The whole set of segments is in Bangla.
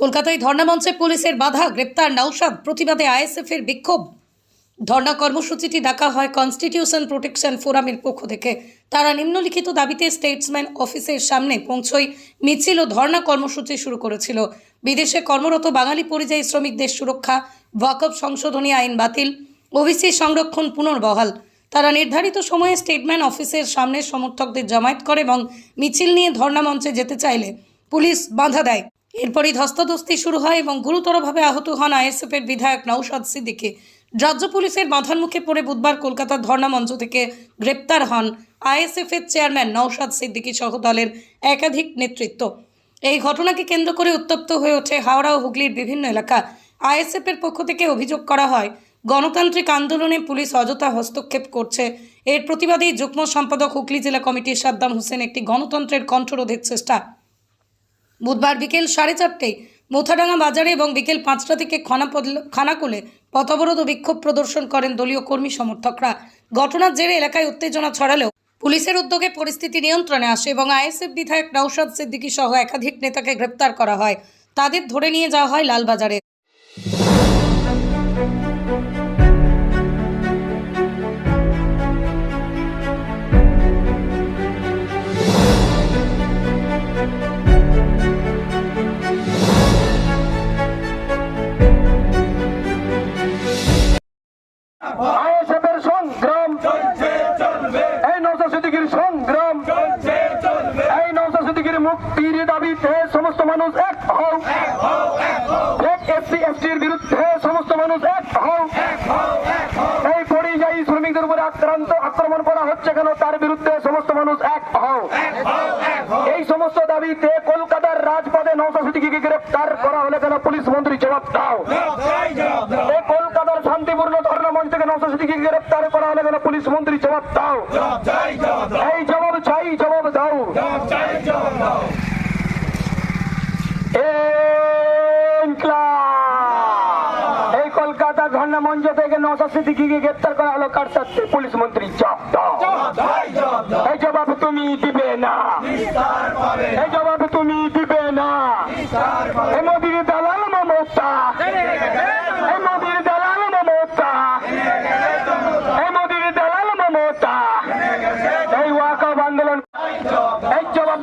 কলকাতায় ধর্ণামঞ্চে পুলিশের বাধা, গ্রেপ্তার নৌসাদ প্রতিবাদে আইএসএফ এর বিক্ষোভ। ধর্ণা কর্মসূচিটি ডাকা হয় কনস্টিটিউশন প্রোটেকশন ফোরামের পক্ষ থেকে। তারা নিম্নলিখিত দাবিতে স্টেটসম্যান অফিসের সামনে পৌঁছই মিছিল ও ধর্ণা কর্মসূচি শুরু করেছিল। বিদেশে কর্মরত বাঙালি পরিযায়ী শ্রমিকদের সুরক্ষা, ওয়াকফ সংশোধনী আইন বাতিল, ওবিসি সংরক্ষণ পুনর্বহাল। তারা নির্ধারিত সময়ে স্টেটম্যান অফিসের সামনে সমর্থকদের জমায়েত করে এবং মিছিল নিয়ে ধর্ণা মঞ্চে যেতে চাইলে পুলিশ বাধা দেয়। এরপরই ধস্তাধস্তি শুরু হয় এবং গুরুতরভাবে আহত হন আইএসএফের বিধায়ক নৌশাদ সিদ্দিকী। রাজ্য পুলিশের বাধার মুখে পড়ে বুধবার কলকাতার ধর্ণা মঞ্চ থেকে গ্রেপ্তার হন আইএসএফ এর চেয়ারম্যান নৌশাদ সিদ্দিকী সহ দলের একাধিক নেতৃত্ব। এই ঘটনাকে কেন্দ্র করে উত্তপ্ত হয়ে ওঠে হাওড়া ও হুগলির বিভিন্ন এলাকা। আইএসএফ এর পক্ষ থেকে অভিযোগ করা হয়, গণতান্ত্রিক আন্দোলনে পুলিশ অযথা হস্তক্ষেপ করছে। এর প্রতিবাদেই যুগ্ম সম্পাদক হুগলি জেলা কমিটির সাদ্দাম হোসেন একটি গণতন্ত্রের কণ্ঠরোধের চেষ্টা বুধবার বিকেল সাড়ে চারটেয় মোথাডাঙ্গা বাজারে এবং বিকেল পাঁচটা থেকে খানা খানাকুলে পথবরোধ ও বিক্ষোভ প্রদর্শন করেন দলীয় কর্মী সমর্থকরা। ঘটনার জেরে এলাকায় উত্তেজনা ছড়ালেও পুলিশের উদ্যোগে পরিস্থিতি নিয়ন্ত্রণে আসে এবং আইএসএফ বিধায়ক নৌশাদ সিদ্দিকী সহ একাধিক নেতাকে গ্রেপ্তার করা হয়। তাদের ধরে নিয়ে যাওয়া হয় লালবাজারে। সিদ্দিকির সংগ্রাম। এই নৌসা সিদ্দিকির মুক্তির দাবিতে সমস্ত মানুষ এক হও। এক এসসি, এসটির বিরুদ্ধে সমস্ত মানুষ এক হও। এই পরিযায়ী শ্রমিকদের উপরে আক্রান্ত আক্রমণ করা হচ্ছে কেন? তার বিরুদ্ধে সমস্ত মানুষ এক হও। এই সমস্ত দাবিতে কলকাতার রাজপথে নৌসা সিদ্দিকিকে গ্রেপ্তার করা হলে কেন পুলিশ মন্ত্রী জবাব দাও জয় জবাব দাও এই কলকাতার মঞ্চ থেকে নৌসা সিদ্দিকিকে গ্রেপ্তার করা হলে কেন পুলিশ মন্ত্রী জবাব দাও। এই জবাব চাই জবাব দাও! এই কলকাতা ধর্ণা মঞ্চ থেকে নশা সিদ্দিকিকে গ্রেপ্তার করা হলো কার সাথে? পুলিশ মন্ত্রী জবাব দাও। এই জবাব তুমি দিবে না। এই জবাব তুমি দিবে না। এই মোদির দালাল মমতা। এই মোদির দালাল মমতা এই মোদির দালাল মমতা এই ওয়াকফ আন্দোলন এই জবাব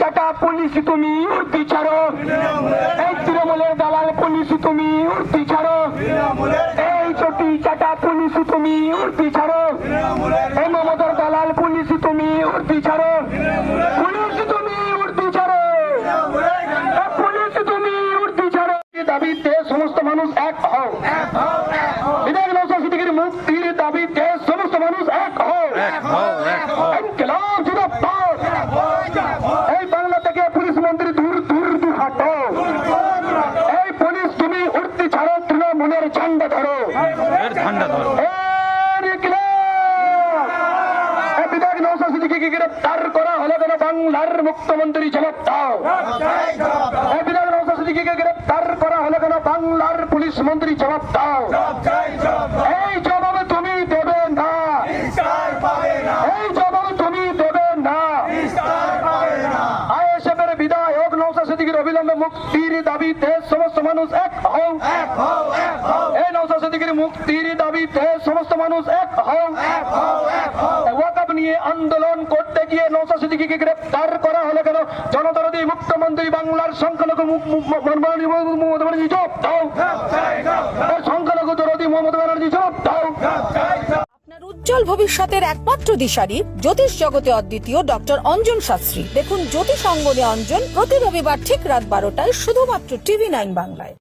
চটি পুলিশ তুমি উর্দি ছাড়ো। এই তৃণমূলের দালাল পুলিশ তুমি উর্দি ছাড়ো। এই চটি চাটা পুলিশ তুমি উর্দি ছাড়ো। এই মমতার দালাল পুলিশ তুমি উর্দি ছাড়ো। পুলিশ তুমি উর্দি ছাড়ো। পুলিশ তুমি উর্দি ছাড়ো। এই দাবিতে সমস্ত মানুষ এক হও। বিধায়ক নৌশা সিদ্দিকীর মুক্তির দাবিতে সমস্ত মানুষ এক হও। ইনকিলাব জিন্দাবাদ এই বাংলা থেকে পুলিশ মন্ত্রী দূর দূর দূর হাঁটো এই পুলিশ তুমি উঠতি ছাড়ো তৃণমূলের ঝান্ডা ধরো এই ইনকিলাব! এই বিধায়ক গ্রেপ্তার করা হলো কেন বাংলার মুখ্যমন্ত্রী জবাব দাও। এই বিধায়ক নৌশা গ্রেপ্তার করা হলো কেন বাংলার পুলিশ মন্ত্রী জবাব দাও এই জবাব তুমি দেবে না এই জবাব তুমি দেবে না পাবে না আইএসএফের বিধায়ক নৌসা সিদ্দিকীর অবিলম্বে মুক্তির দাবিতে সমস্ত মানুষ এক হও এই নৌসা সিদ্দিকীর মুক্তির দাবিতে সমস্ত মানুষ এক হও এক হও এক হও নিয়ে আন্দোলন করতে গিয়ে নৌসা সিদ্দিকীকে গ্রেপ্তার করা হলো কেন? জনদরদি মুখ্যমন্ত্রী বাংলার সংখ্যালঘু সংখ্যালঘু দরদি মমতা ব্যানার্জি, জবাব দাও। উজ্জ্বল ভবিষ্যতের একমাত্র দিশারি জ্যোতিষ জগতে অদ্বিতীয় ডক্টর অঞ্জন শাস্ত্রী। দেখুন জ্যোতিষ অঙ্গনে অঞ্জন প্রতি রবিবার ঠিক রাত বারোটায় শুধুমাত্র টিভি নাইন বাংলায়।